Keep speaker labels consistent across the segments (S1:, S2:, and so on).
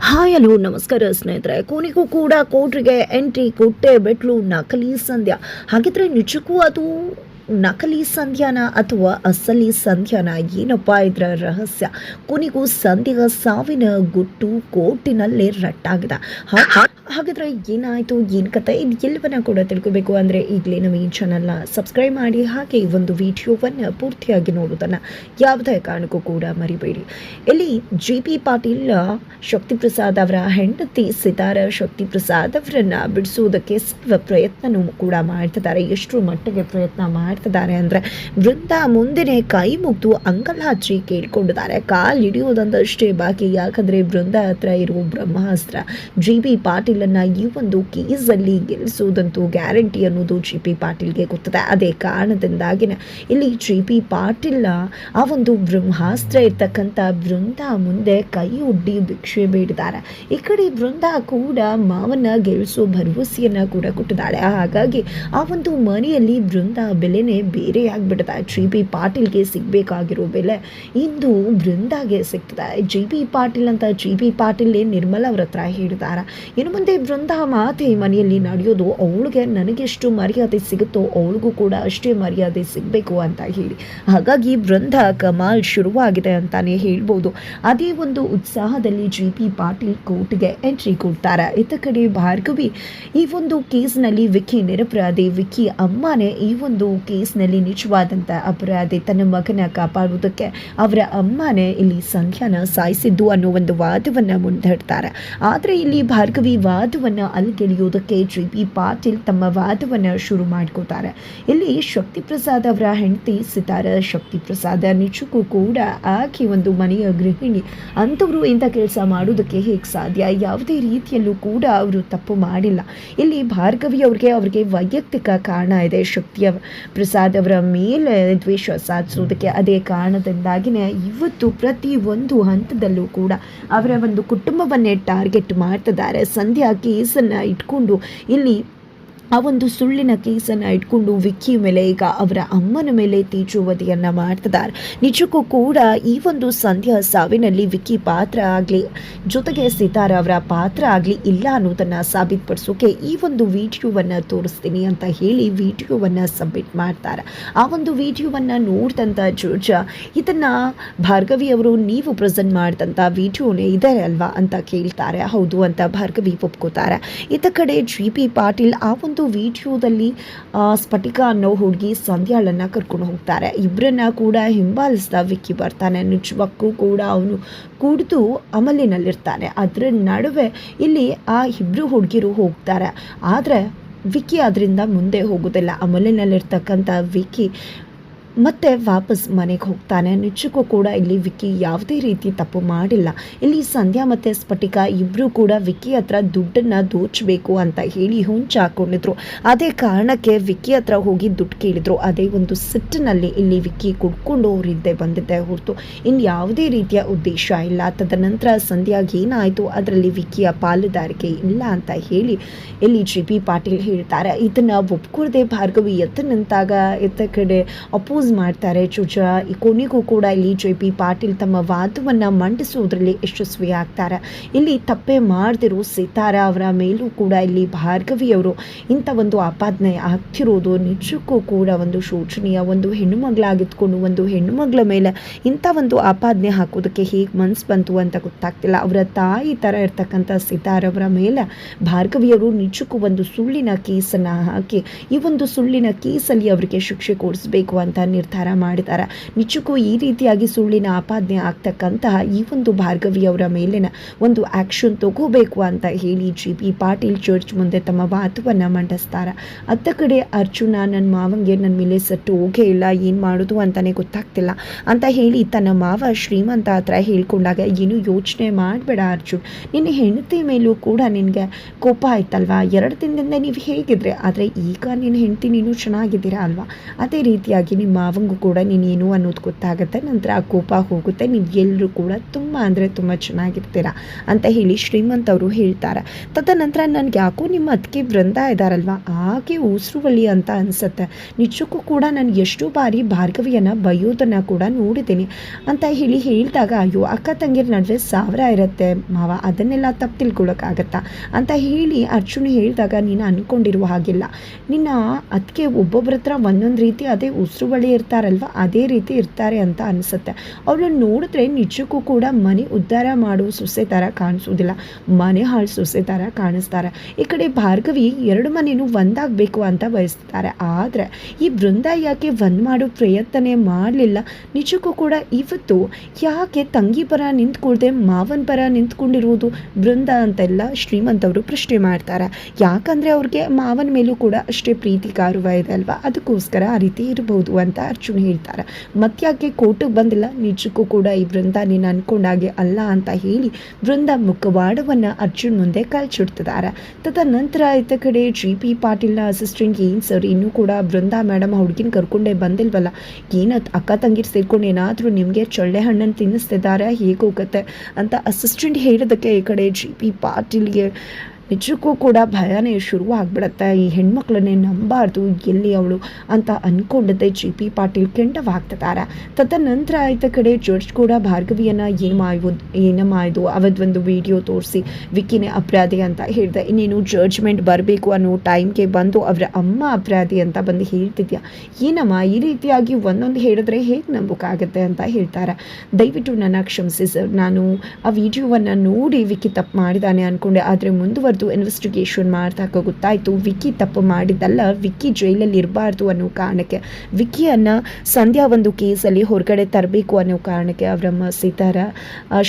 S1: Hi, hello, ನಮಸ್ಕಾರ ಸ್ನೇಹಿತರೆ. ಕೊನೆಗೂ ಕೂಡ ಕೋರ್ಟ್ಗೆ ಎಂಟ್ರಿ ಕೊಟ್ಟೆ ಬಿಟ್ಲು ನಕಲಿ ಸಂಧ್ಯಾ. ಹಾಗಿದ್ರೆ ನಿಜಕ್ಕೂ ಅದು ನಕಲಿ ಸಂಧ್ಯಾನ ಅಥವಾ ಅಸಲಿ ಸಂಧ್ಯಾನ? ಏನಪ್ಪ ಇದರ ರಹಸ್ಯ? ಕೊನೆಗೂ ಸಂಧ್ಯಾ ಸಾವಿನ ಗುಟ್ಟು ಕೋರ್ಟಿನಲ್ಲೇ ರಟ್ಟಾಗಿದೆ. ಹಾಗಿದ್ರೆ ಏನಾಯಿತು, ಏನು ಕತೆ, ಇದು ಎಲ್ಲವನ್ನ ಕೂಡ ತಿಳ್ಕೋಬೇಕು. ಅಂದರೆ ಈಗಲೇ ನಮ್ಮ ಈ ಚಾನಲ್ನ ಸಬ್ಸ್ಕ್ರೈಬ್ ಮಾಡಿ, ಹಾಗೆ ಈ ಒಂದು ವಿಡಿಯೋವನ್ನು ಪೂರ್ತಿಯಾಗಿ ನೋಡೋದನ್ನು ಯಾವುದೇ ಕಾರಣಕ್ಕೂ ಕೂಡ ಮರಿಬೇಡಿ. ಇಲ್ಲಿ ಜಿ ಪಿ ಪಾಟೀಲ್, ಶಕ್ತಿ ಪ್ರಸಾದ್ ಅವರ ಹೆಂಡತಿ ಸಿತಾರ ಶಕ್ತಿ ಪ್ರಸಾದ್ ಅವರನ್ನು ಬಿಡಿಸುವುದಕ್ಕೆ ಸರ್ವ ಪ್ರಯತ್ನನೂ ಕೂಡ ಮಾಡ್ತಿದ್ದಾರೆ. ಎಷ್ಟು ಮಟ್ಟಿಗೆ ಪ್ರಯತ್ನ ಮಾಡ್ತಿದ್ದಾರೆ ಅಂದರೆ ವೃಂದ ಮುಂದಿನ ಕೈ ಮುಗ್ದು ಅಂಗಲ್ ಹಚ್ಚಿ ಕೇಳ್ಕೊಂಡಿದ್ದಾರೆ. ಕಾಲು ಹಿಡಿಯೋದಂದಷ್ಟೇ ಬಾಕಿ. ಯಾಕಂದರೆ ವೃಂದ ಹತ್ರ ಇರುವ ಬ್ರಹ್ಮಾಸ್ತ್ರ ಜಿ ಬಿ ಪಾಟೀಲನ್ನ ಈ ಒಂದು ಕೇಸಲ್ಲಿ ಗೆಲ್ಲಿಸುವುದಂತೂ ಗ್ಯಾರಂಟಿ ಅನ್ನೋದು ಜಿ ಪಿ ಪಾಟೀಲ್ಗೆ ಗೊತ್ತಿದೆ. ಅದೇ ಕಾರಣದಿಂದಾಗಿನ ಇಲ್ಲಿ ಜಿ ಪಿ ಪಾಟೀಲ್ ಆ ಒಂದು ಬ್ರಹ್ಮಾಸ್ತ್ರ ಇರ್ತಕ್ಕಂಥ ಬೃಂದ ಮುಂದೆ ಕೈ ಒಡ್ಡಿ ಭಿಕ್ಷೆ ಬೇಡಿದ್ದಾರೆ. ಈ ಕಡೆ ಬೃಂದ ಕೂಡ ಮಾವನ ಗೆಲ್ಲಿಸೋ ಭರವಸೆಯನ್ನ ಕೂಡ ಕೊಟ್ಟಿದ್ದಾಳೆ. ಹಾಗಾಗಿ ಆ ಒಂದು ಮನೆಯಲ್ಲಿ ಬೃಂದ ಬೆಲೆನೇ ಬೇರೆ ಆಗ್ಬಿಟ್ಟಿದೆ ಜಿ ಪಿ ಪಾಟೀಲ್ಗೆ ಸಿಗಬೇಕಾಗಿರೋ ಬೆಲೆ ಇಂದು ಬೃಂದಾಗೆ ಸಿಗ್ತದೆ. ಜಿ ಪಿ ಪಾಟೀಲ್ ಅಂತ ಜಿ ಪಿ ಪಾಟೀಲ್ ನಿರ್ಮಲ ಅವ್ರ ಹತ್ರ ಹೇಳಿದಾರ ಮುಂದೆ ಬೃಂದ ಮಾತೆ ಮನೆಯಲ್ಲಿ ನಡೆಯೋದು ಅವಳಿಗೆ ನನಗೆಷ್ಟು ಮರ್ಯಾದೆ ಸಿಗುತ್ತೋ ಅವಳಿಗೂ ಕೂಡ ಅಷ್ಟೇ ಮರ್ಯಾದೆ ಸಿಗಬೇಕು ಅಂತ ಹೇಳಿ. ಹಾಗಾಗಿ ಬೃಂದ ಕಮಾಲ್ ಶುರುವಾಗಿದೆ ಅಂತಾನೆ ಹೇಳ್ಬೋದು. ಅದೇ ಒಂದು ಉತ್ಸಾಹದಲ್ಲಿ ಜಿ ಪಿ ಪಾಟೀಲ್ ಕೋರ್ಟ್ಗೆ ಎಂಟ್ರಿ ಕೊಡ್ತಾರೆ. ಇತ್ತ ಕಡೆ ಭಾರ್ಗವಿ, ಈ ಒಂದು ಕೇಸ್ನಲ್ಲಿ ವಿಕ್ಕಿ ನಿರಪರಾಧಿ, ವಿಕ್ಕಿ ಅಮ್ಮನೇ ಈ ಒಂದು ಕೇಸ್ನಲ್ಲಿ ನಿಜವಾದಂಥ ಅಪರಾಧಿ, ತನ್ನ ಮಗನ ಕಾಪಾಡುವುದಕ್ಕೆ ಅವರ ಅಮ್ಮನೇ ಇಲ್ಲಿ ಸಂಖ್ಯಾನ ಸಾಯಿಸಿದ್ದು ಅನ್ನೋ ಒಂದು ವಾದವನ್ನು ಮುಂದಿಡ್ತಾರೆ. ಆದರೆ ಇಲ್ಲಿ ಭಾರ್ಗವಿ ವಾದವನ್ನು ಅಲ್ಗೆಳೆಯೋದಕ್ಕೆ ಜಿ ಬಿ ಪಾಟೀಲ್ ತಮ್ಮ ವಾದವನ್ನು ಶುರು ಮಾಡ್ಕೋತಾರೆ. ಇಲ್ಲಿ ಶಕ್ತಿ ಪ್ರಸಾದ್ ಅವರ ಹೆಂಡತಿ ಸಿತಾರ ಶಕ್ತಿ ಪ್ರಸಾದ ನಿಜಕ್ಕೂ ಕೂಡ ಆಕೆ ಒಂದು ಮನೆಯ ಗೃಹಿಣಿ. ಅಂಥವರು ಇಂಥ ಕೆಲಸ ಮಾಡೋದಕ್ಕೆ ಹೇಗೆ ಸಾಧ್ಯ? ಯಾವುದೇ ರೀತಿಯಲ್ಲೂ ಕೂಡ ಅವರು ತಪ್ಪು ಮಾಡಿಲ್ಲ. ಇಲ್ಲಿ ಭಾರ್ಗವಿ ಅವ್ರಿಗೆ ಅವ್ರಿಗೆ ವೈಯಕ್ತಿಕ ಕಾರಣ ಇದೆ. ಶಕ್ತಿಯ ಪ್ರಸಾದ್ ಅವರ ಮೇಲೆ ದ್ವೇಷ ಸಾಧಿಸೋದಕ್ಕೆ ಅದೇ ಕಾರಣದಿಂದಾಗಿನೇ ಇವತ್ತು ಪ್ರತಿ ಒಂದು ಹಂತದಲ್ಲೂ ಕೂಡ ಅವರ ಒಂದು ಕುಟುಂಬವನ್ನೇ ಟಾರ್ಗೆಟ್ ಮಾಡ್ತಿದ್ದಾರೆ. ಸಂಧ್ಯಾ ಕೇಸನ್ನು ಇಟ್ಕೊಂಡು ಇಲ್ಲಿ ಆ ಒಂದು ಸುಳ್ಳಿನ ಕೇಸನ್ನು ಇಟ್ಕೊಂಡು ವಿಕ್ಕಿ ಮೇಲೆ ಈಗ ಅವರ ಅಮ್ಮನ ಮೇಲೆ ತೀಚುವದಿಯನ್ನು ಮಾಡ್ತಿದ್ದಾರೆ. ನಿಜಕ್ಕೂ ಕೂಡ ಈ ಒಂದು ಸಂಧ್ಯಾ ಸಾವಿನಲ್ಲಿ ವಿಕ್ಕಿ ಪಾತ್ರ ಆಗಲಿ, ಜೊತೆಗೆ ಸಿತಾರ ಅವರ ಪಾತ್ರ ಆಗಲಿ ಇಲ್ಲ ಅನ್ನೋದನ್ನು ಸಾಬೀತುಪಡಿಸೋಕೆ ಈ ಒಂದು ವಿಡಿಯೋವನ್ನು ತೋರಿಸ್ತೀನಿ ಅಂತ ಹೇಳಿ ವಿಡಿಯೋವನ್ನು ಸಬ್ಮಿಟ್ ಮಾಡ್ತಾರೆ. ಆ ಒಂದು ವಿಡಿಯೋವನ್ನು ನೋಡಿದಂಥ ಜೋಜ ಇದನ್ನು ಭಾರ್ಗವಿ ಅವರು ನೀವು ಪ್ರೆಸೆಂಟ್ ಮಾಡಿದಂಥ ವಿಡಿಯೋನೇ ಇದೆ ಅಲ್ವಾ ಅಂತ ಕೇಳ್ತಾರೆ. ಹೌದು ಅಂತ ಭಾರ್ಗವಿ ಒಪ್ಕೋತಾರೆ. ಇತ್ತ ಕಡೆ ಜಿ ಪಿ ಪಾಟೀಲ್ ಆ ಒಂದು ವಿಡಿಯೋದಲ್ಲಿ ಆ, ಸ್ಫಟಿಕ ಅನ್ನೋ ಹುಡುಗಿ ಸಂಧ್ಯಾಳನ್ನು ಕರ್ಕೊಂಡು ಹೋಗ್ತಾರೆ. ಇಬ್ಬರನ್ನ ಕೂಡ ಹಿಂಬಾಲಿಸ್ತಾ ವಿಕ್ಕಿ ಬರ್ತಾನೆ. ನಿಜವಕ್ಕೂ ಕೂಡ ಅವನು ಕುಡಿದು ಅಮಲಿನಲ್ಲಿರ್ತಾನೆ. ಅದರ ನಡುವೆ ಇಲ್ಲಿ ಆ ಇಬ್ಬರು ಹುಡುಗಿರು ಹೋಗ್ತಾರೆ. ಆದರೆ ವಿಕ್ಕಿ ಅದರಿಂದ ಮುಂದೆ ಹೋಗೋದಿಲ್ಲ. ಅಮಲಿನಲ್ಲಿರ್ತಕ್ಕಂಥ ವಿಕ್ಕಿ ಮತ್ತೆ ವಾಪಸ್ ಮನೆಗೆ ಹೋಗ್ತಾನೆ. ನಿಜಕ್ಕೂ ಕೂಡ ಇಲ್ಲಿ ವಿಕ್ಕಿ ಯಾವುದೇ ರೀತಿ ತಪ್ಪು ಮಾಡಿಲ್ಲ. ಇಲ್ಲಿ ಸಂಧ್ಯಾ ಮತ್ತು ಸ್ಫಟಿಕ ಇಬ್ಬರು ಕೂಡ ವಿಕ್ಕಿ ಹತ್ರ ದುಡ್ಡನ್ನು ದೋಚಬೇಕು ಅಂತ ಹೇಳಿ ಹುಂಚ ಹಾಕೊಂಡಿದ್ರು. ಅದೇ ಕಾರಣಕ್ಕೆ ವಿಕ್ಕಿ ಹತ್ರ ಹೋಗಿ ದುಡ್ಡು ಕೇಳಿದ್ರು. ಅದೇ ಒಂದು ಸಿಟ್ಟಿನಲ್ಲಿ ಇಲ್ಲಿ ವಿಕ್ಕಿ ಕುಡ್ಕೊಂಡು ಅವರಿದ್ದೆ ಬಂದಿದ್ದೆ ಹೊರತು. ಇನ್ನು ಯಾವುದೇ ರೀತಿಯ ಉದ್ದೇಶ ಇಲ್ಲ. ತದನಂತರ ಸಂಧ್ಯಾಗೆ ಏನಾಯಿತು? ಅದರಲ್ಲಿ ವಿಕ್ಕಿಯ ಪಾಲುದಾರಿಕೆ ಇಲ್ಲ ಅಂತ ಹೇಳಿ ಇಲ್ಲಿ ಜಿ ಪಿ ಪಾಟೀಲ್ ಹೇಳ್ತಾರೆ. ಇದನ್ನು ಒಪ್ಕೊಳ್ದೆ ಭಾರ್ಗವಿ ಎತ್ತ ನಿಂತಾಗ ಎತ್ತ ಕಡೆ ಅಪೋಸ್ ಮಾಡ್ತಾರೆ. ಈ ಕೊನೆಗೂ ಕೂಡ ಇಲ್ಲಿ ಜೆ ಪಿ ಪಾಟೀಲ್ ತಮ್ಮ ವಾದವನ್ನು ಮಂಡಿಸುವುದರಲ್ಲಿ ಯಶಸ್ವಿ ಆಗ್ತಾರೆ ಇಲ್ಲಿ ತಪ್ಪೆ ಮಾಡದಿರೋ ಸಿತಾರ ಅವರ ಮೇಲೂ ಕೂಡ ಇಲ್ಲಿ ಭಾರ್ಗವಿಯವರು ಇಂಥ ಒಂದು ಆಪಾದನೆ ಆಗ್ತಿರೋದು ನಿಜಕ್ಕೂ ಕೂಡ ಒಂದು ಶೋಚನೀಯ. ಒಂದು ಹೆಣ್ಣು ಮಗಳಾಗಿದ್ಕೊಂಡು ಒಂದು ಹೆಣ್ಣು ಮಗಳ ಮೇಲೆ ಇಂಥ ಒಂದು ಆಪಾದನೆ ಹಾಕೋದಕ್ಕೆ ಹೇಗೆ ಮನಸ್ಸು ಬಂತು ಅಂತ ಗೊತ್ತಾಗ್ತಿಲ್ಲ. ಅವರ ತಾಯಿ ಥರ ಇರ್ತಕ್ಕಂಥ ಸಿತಾರವರ ಅವರ ಮೇಲೆ ಭಾರ್ಗವಿಯವರು ನಿಜಕ್ಕೂ ಒಂದು ಸುಳ್ಳಿನ ಕೇಸನ್ನು ಹಾಕಿ, ಈ ಒಂದು ಸುಳ್ಳಿನ ಕೇಸಲ್ಲಿ ಅವರಿಗೆ ಶಿಕ್ಷೆ ಕೊಡಿಸ್ಬೇಕು ಅಂತ ನಿರ್ಧಾರ ಮಾಡಿದ್ದಾರೆ. ನಿಜಕ್ಕೂ ಈ ರೀತಿಯಾಗಿ ಸುಳ್ಳಿನ ಆಪಾದನೆ ಆಗ್ತಕ್ಕಂತಹ ಈ ಒಂದು ಭಾರ್ಗವಿಯವರ ಮೇಲಿನ ಒಂದು ಆ್ಯಕ್ಷನ್ ತಗೋಬೇಕು ಅಂತ ಹೇಳಿ ಜಿ ಪಿ ಪಾಟೀಲ್ ಚರ್ಚ್ ಮುಂದೆ ತಮ್ಮ ವಾದವನ್ನು ಮಂಡಿಸ್ತಾರೆ. ಅತ್ತ ಕಡೆ ಅರ್ಜುನ ನನ್ನ ಮಾವಂಗೆ ನನ್ನ ಮೇಲೆ ಸಟ್ಟು ಹೋಗೇ ಇಲ್ಲ, ಏನು ಮಾಡೋದು ಅಂತಲೇ ಗೊತ್ತಾಗ್ತಿಲ್ಲ ಅಂತ ಹೇಳಿ ತನ್ನ ಮಾವ ಶ್ರೀಮಂತ ಹತ್ರ ಹೇಳ್ಕೊಂಡಾಗ, ಏನು ಯೋಚನೆ ಮಾಡಬೇಡ ಅರ್ಜುನ್, ನಿನ್ನ ಹೆಂಡತಿ ಮೇಲೂ ಕೂಡ ನಿನಗೆ ಕೋಪ ಆಯ್ತಲ್ವಾ? ಎರಡು ದಿನದಿಂದ ನೀವು ಹೇಗಿದ್ರೆ, ಆದರೆ ಈಗ ನಿನ್ನ ಹೆಂಡತಿ ನೀನು ಚೆನ್ನಾಗಿದ್ದೀರಾ ಅಲ್ವಾ? ಅದೇ ರೀತಿಯಾಗಿ ನಿಮ್ಮ ಮಾವಂಗೂ ಕೂಡ ನೀನೇನು ಅನ್ನೋದು ಗೊತ್ತಾಗುತ್ತೆ, ನಂತರ ಆ ಕೋಪ ಹೋಗುತ್ತೆ, ನೀವು ಎಲ್ಲರೂ ಕೂಡ ತುಂಬ ಅಂದರೆ ತುಂಬ ಚೆನ್ನಾಗಿರ್ತೀರ ಅಂತ ಹೇಳಿ ಶ್ರೀಮಂತ್ ಅವರು ಹೇಳ್ತಾರೆ. ತದನಂತರ ನನಗೆ ಯಾಕೋ ನಿಮ್ಮ ಅದಕ್ಕೆ ವೃಂದ ಇದ್ದಾರಲ್ವ ಆಕೆ ಉಸಿರುವಳಿ ಅಂತ ಅನಿಸುತ್ತೆ. ನಿಜಕ್ಕೂ ಕೂಡ ನಾನು ಎಷ್ಟು ಬಾರಿ ಭಾರ್ಗವಿಯನ್ನು ಬೈಯೋದನ್ನು ಕೂಡ ನೋಡಿದ್ದೀನಿ ಅಂತ ಹೇಳಿ ಹೇಳಿದಾಗ, ಅಯ್ಯೋ, ಅಕ್ಕ ತಂಗಿಯರ ನಡುವೆ ಸಾವಿರ ಇರುತ್ತೆ ಮಾವ, ಅದನ್ನೆಲ್ಲ ತಪ್ಪು ತಿಳ್ಕೊಳ್ಳೋಕ್ಕಾಗತ್ತಾ ಅಂತ ಹೇಳಿ ಅರ್ಜುನ್ ಹೇಳಿದಾಗ ನೀನು ಅಂದ್ಕೊಂಡಿರುವ ಹಾಗಿಲ್ಲ. ನಿನ್ನ ಅದಕ್ಕೆ ಒಬ್ಬೊಬ್ಬರ ಹತ್ರ ಒಂದೊಂದು ರೀತಿ ಅದೇ ಉಸಿರು ಬಳಿ ಇರ್ತಾರಲ್ವ? ಅದೇ ರೀತಿ ಇರ್ತಾರೆ ಅಂತ ಅನಿಸುತ್ತೆ. ಅವ್ರನ್ನ ನೋಡಿದ್ರೆ ನಿಜಕ್ಕೂ ಕೂಡ ಮನೆ ಉದ್ಧಾರ ಮಾಡೋ ಸೊಸೆ ಥರ ಕಾಣಿಸೋದಿಲ್ಲ. ಮನೆ ಹಾಳು ಸೊಸೆ ಥರ ಕಾಣಿಸ್ತಾರೆ. ಈ ಕಡೆ ಭಾರ್ಗವಿ ಎರಡು ಮನೆಯೂ ಒಂದಾಗಬೇಕು ಅಂತ ಬಯಸ್ತಾರೆ. ಆದರೆ ಈ ಬೃಂದ ಯಾಕೆ ಒಂದು ಮಾಡೋ ಪ್ರಯತ್ನ ಮಾಡಲಿಲ್ಲ? ನಿಜಕ್ಕೂ ಕೂಡ ಇವತ್ತು ಯಾಕೆ ತಂಗಿ ಪರ ನಿಂತ್ಕೊಳ್ದೆ ಮಾವನ ಪರ ನಿಂತ್ಕೊಂಡಿರುವುದು ಬೃಂದ ಅಂತೆಲ್ಲ ಶ್ರೀಮಂತವರು ಪ್ರಶ್ನೆ ಮಾಡ್ತಾರೆ. ಯಾಕಂದರೆ ಅವ್ರಿಗೆ ಮಾವನ ಮೇಲೂ ಕೂಡ ಅಷ್ಟೇ ಪ್ರೀತಿ ಕಾರುವ ಇದೆ ಅಲ್ವಾ? ಅದಕ್ಕೋಸ್ಕರ ಆ ರೀತಿ ಇರಬಹುದು ಅಂತ. ಅರ್ಜುನ್ ಹೇಳ್ತಾರೆ. ಮತ್ಯಾಕೆ ಕೋಟಕ್ಕೆ ಬಂದಿಲ್ಲ? ನಿಜಕ್ಕೂ ಕೂಡ ಈ ವೃಂದ ನೀನು ಅನ್ಕೊಂಡಾಗೆ ಅಲ್ಲ ಅಂತ ಹೇಳಿ ವೃಂದ ಮುಖವಾಡವನ್ನು ಅರ್ಜುನ್ ಮುಂದೆ ಕಳ್ಚಿಡ್ತಿದ್ದಾರೆ ತದನಂತರ ಇತ್ತ ಕಡೆ ಜಿ ಪಿ ಪಾಟೀಲ್ನ ಅಸಿಸ್ಟೆಂಟ್ ಏನು ಸರ್ ಇನ್ನೂ ಕೂಡ ವೃಂದ ಮೇಡಮ್ ಹುಡುಗಿನ ಕರ್ಕೊಂಡೇ ಬಂದಿಲ್ವಲ್ಲ? ಏನು ಅಕ್ಕ ತಂಗಿರು ಸೇರ್ಕೊಂಡು ಏನಾದರೂ ನಿಮಗೆ ಚೊಳ್ಳೆ ಹಣ್ಣನ್ನು ತಿನ್ನಿಸ್ತಿದ್ದಾರೆ? ಹೇಗೆ ಹೋಗುತ್ತೆ? ಅಂತ ಅಸಿಸ್ಟೆಂಟ್ ಹೇಳಿದಕ್ಕೆ ಈ ಕಡೆ ಜಿ ಪಿ ಪಾಟೀಲ್ಗೆ ನಿಜಕ್ಕೂ ಕೂಡ ಭಯನೇ ಶುರು ಈ ಹೆಣ್ಮಕ್ಳನ್ನೇ ನಂಬಾರ್ದು, ಎಲ್ಲಿ ಅವಳು ಅಂತ ಅನ್ಕೊಂಡತೆ ಜಿ ಪಿ ಪಾಟೀಲ್ ಕೆಂಡವಾಗ್ತಿದ್ದಾರೆ. ತದನಂತರ ಆಯ್ತ ಕಡೆ ಜಡ್ಜ್ ಕೂಡ ಭಾರ್ಗವಿಯನ್ನು ಏನು ಏನಮ್ಮ ಇದು ಅವತ್ತೊಂದು ವಿಡಿಯೋ ತೋರಿಸಿ, ವಿಕಿನೇ ಅಪರಾಧಿ ಅಂತ ಹೇಳಿದೆ. ಇನ್ನೇನು ಜಡ್ಜ್ಮೆಂಟ್ ಬರಬೇಕು ಅನ್ನೋ ಟೈಮ್ಗೆ ಬಂದು ಅವರ ಅಮ್ಮ ಅಪರಾಧಿ ಅಂತ ಬಂದು ಹೇಳ್ತಿದ್ಯಾ? ಏನಮ್ಮ ಈ ರೀತಿಯಾಗಿ ಒಂದೊಂದು ಹೇಳಿದ್ರೆ ಹೇಗೆ ನಂಬೋಕ್ಕಾಗತ್ತೆ ಅಂತ ಹೇಳ್ತಾರೆ. ದಯವಿಟ್ಟು ನನ್ನ ಕ್ಷಮಿಸಿ ಸರ್, ನಾನು ಆ ವಿಡಿಯೋವನ್ನು ನೋಡಿ ವಿಕಿ ತಪ್ಪು ಮಾಡಿದ್ದಾನೆ ಅಂದ್ಕೊಂಡೆ ಆದರೆ ಮುಂದುವರೆದು ಇನ್ವೆಸ್ಟಿಗೇಷನ್ ಮಾಡಿದಾಗ ಗೊತ್ತಾಯಿತು ವಿಕ್ಕಿ ತಪ್ಪು ಮಾಡಿದ್ದಲ್ಲ ವಿಕ್ಕಿ ಜೈಲಲ್ಲಿ ಇರಬಾರ್ದು ಅನ್ನೋ ಕಾರಣಕ್ಕೆ. ವಿಕ್ಕಿಯನ್ನು ಸಂಧ್ಯಾ ಒಂದು ಕೇಸಲ್ಲಿ ಹೊರಗಡೆ ತರಬೇಕು ಅನ್ನೋ ಕಾರಣಕ್ಕೆ ಅವರಮ್ಮ ಸೀತಾರ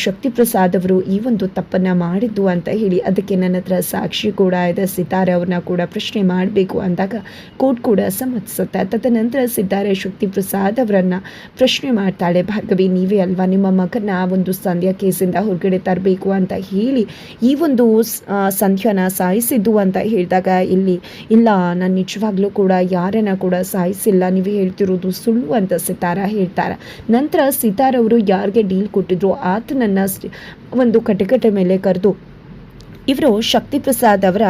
S1: ಶಕ್ತಿ ಪ್ರಸಾದ್ ಅವರು ಈ ಒಂದು ತಪ್ಪನ್ನು ಮಾಡಿದ್ದು ಅಂತ ಹೇಳಿ ಅದಕ್ಕೆ ನನ್ನ ಹತ್ರ ಸಾಕ್ಷಿ ಕೂಡ ಇದೆ ಸಿತಾರೆ ಅವ್ರನ್ನ ಕೂಡ ಪ್ರಶ್ನೆ ಮಾಡಬೇಕು ಅಂದಾಗ ಕೋರ್ಟ್ ಕೂಡ ಸಮ್ಮತಿಸುತ್ತೆ ತದನಂತರ ಸಿದ್ದಾರೆ ಶಕ್ತಿ ಪ್ರಸಾದ್ ಅವರನ್ನು ಪ್ರಶ್ನೆ ಮಾಡ್ತಾಳೆ, ಭಾರ್ಗವಿ, ನೀವೇ ಅಲ್ವಾ ನಿಮ್ಮ ಮಗನ ಒಂದು ಸಂಧ್ಯಾ ಕೇಸಿಂದ ಹೊರಗಡೆ ತರಬೇಕು ಅಂತ ಹೇಳಿ ಈ ಒಂದು ಆ, ಸಂಧ್ಯಾನ ಸಾಯಿಸಿದ್ದು ಅಂತ ಹೇಳಿದಾಗ ಇಲ್ಲಿ ಇಲ್ಲ ನಾನು ನಿಜವಾಗ್ಲೂ ಕೂಡ ಯಾರನ್ನ ಕೂಡ ಸಾಯಿಸಿಲ್ಲ ನೀವು ಹೇಳ್ತಿರೋದು ಸುಳ್ಳು ಅಂತ ಸಿತಾರ ಹೇಳ್ತಾರೆ. ನಂತರ ಸಿತಾರವರು ಯಾರಿಗೆ ಡೀಲ್ ಕೊಟ್ಟಿದ್ರು ಆತನನ್ನು ಒಂದು ಕಟಕಟ ಮೇಲೆ ಕರೆದು ಇವರು ಶಕ್ತಿ ಪ್ರಸಾದ್ ಅವರ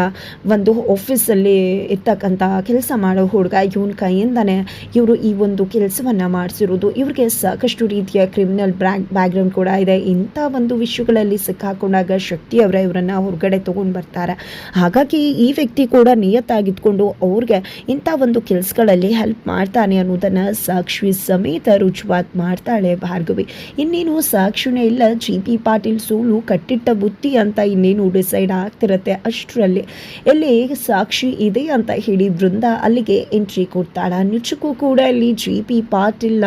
S1: ಒಂದು ಆಫೀಸಲ್ಲಿ ಇರ್ತಕ್ಕಂಥ ಕೆಲಸ ಮಾಡೋ ಹುಡುಗ. ಇವನ ಕೈಯಿಂದನೇ ಇವರು ಈ ಒಂದು ಕೆಲಸವನ್ನು ಮಾಡಿಸಿರೋದು. ಇವ್ರಿಗೆ ಸಾಕಷ್ಟು ರೀತಿಯ ಕ್ರಿಮಿನಲ್ ಬ್ಯಾಕ್ ಬ್ಯಾಕ್ಗ್ರೌಂಡ್ ಕೂಡ ಇದೆ. ಇಂಥ ಒಂದು ವಿಷಯಗಳಲ್ಲಿ ಸಿಕ್ಕಾಕೊಂಡಾಗ ಶಕ್ತಿ ಅವರ ಇವರನ್ನು ಹೊರಗಡೆ ತೊಗೊಂಡು ಬರ್ತಾರೆ. ಹಾಗಾಗಿ ಈ ವ್ಯಕ್ತಿ ಕೂಡ ನಿಯತ್ತಾಗಿದ್ಕೊಂಡು ಅವ್ರಿಗೆ ಇಂಥ ಒಂದು ಕೆಲಸಗಳಲ್ಲಿ ಹೆಲ್ಪ್ ಮಾಡ್ತಾನೆ ಅನ್ನೋದನ್ನು ಸಾಕ್ಷಿ ಸಮೇತ ರುಜುವಾತ್ ಮಾಡ್ತಾಳೆ ಭಾರ್ಗವಿ. ಇನ್ನೇನು ಸಾಕ್ಷಿನೇ ಇಲ್ಲ. ಜಿ ಪಿ ಪಾಟೀಲ್ ಸೋಲು ಕಟ್ಟಿಟ್ಟ ಬುತ್ತಿ ಅಂತ ಇನ್ನೇನು ಡಿಸೈಡ್ ಆಗ್ತಿರತ್ತೆ ಅಷ್ಟರಲ್ಲಿ. ಎಲ್ಲಿ ಸಾಕ್ಷಿ ಇದೆ ಅಂತ ಹೇಳಿ ಬೃಂದ ಅಲ್ಲಿಗೆ ಎಂಟ್ರಿ ಕೊಡ್ತಾಳೆ. ನಿಜಕ್ಕೂ ಕೂಡ ಇಲ್ಲಿ ಜಿ ಪಿ ಪಾಟೀಲ್ನ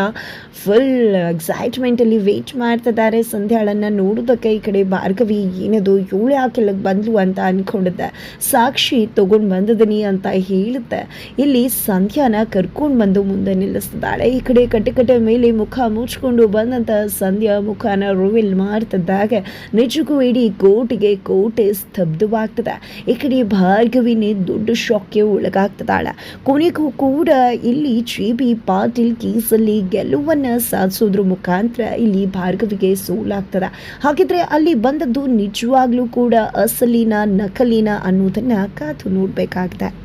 S1: ಫುಲ್ ಎಕ್ಸೈಟ್ಮೆಂಟಲ್ಲಿ ವೇಟ್ ಮಾಡ್ತಿದ್ದಾರೆ. ಸಂಧ್ಯಾಳನ್ನು ನೋಡೋದಕ್ಕೆ ಈ ಕಡೆ ಭಾರ್ಗವಿ ಏನದು ಏಳು ಯಾಕೆ ಇಲ್ಲಿಗೆ ಬಂದ್ಲು ಅಂತ ಅಂದ್ಕೊಂಡಿದ್ದೆ ಸಾಕ್ಷಿ ತೊಗೊಂಡು ಬಂದಿದ್ದೀನಿ ಅಂತ ಹೇಳುತ್ತೆ. ಇಲ್ಲಿ ಸಂಧ್ಯಾನ ಕರ್ಕೊಂಡು ಬಂದು ಮುಂದೆ ನಿಲ್ಲಿಸ್ತಿದ್ದಾಳೆ. ಈ ಕಡೆ ಕಟ್ಟೆ ಮೇಲೆ ಮುಖ ಮುಚ್ಕೊಂಡು ಬಂದಂಥ ಸಂಧ್ಯಾ ಮುಖನ ರೋವಿಲ್ ಮಾಡ್ತಿದ್ದಾಗ. ನಿಜಕ್ಕೂ ಇಡೀ ಕೋಟಿಗೆ ಕೋಟೆ ಸ್ತಬ್ಧವಾಗ್ತದೆ ಈ ಕಡೆ ಭಾರ್ಗವಿನೇ ದೊಡ್ಡ ಶಾಕ್ಗೆ ಒಳಗಾಗ್ತದಾಳೆ ಕೊನೆಗೂ ಕೂಡ ಇಲ್ಲಿ ಜಿ ಬಿ ಪಾಟೀಲ್ ಕೇಸಲ್ಲಿ ಗೆಲುವನ್ನ ಸಾಧಿಸೋದ್ರ ಮುಖಾಂತರ ಇಲ್ಲಿ ಭಾರ್ಗವಿಗೆ ಸೋಲಾಗ್ತದೆ. ಹಾಗಿದ್ರೆ ಅಲ್ಲಿ ಬಂದದ್ದು ನಿಜವಾಗ್ಲೂ ಕೂಡ ಅಸಲಿನ ನಕಲಿನ ಅನ್ನೋದನ್ನ ಕಾದು ನೋಡ್ಬೇಕಾಗಿದೆ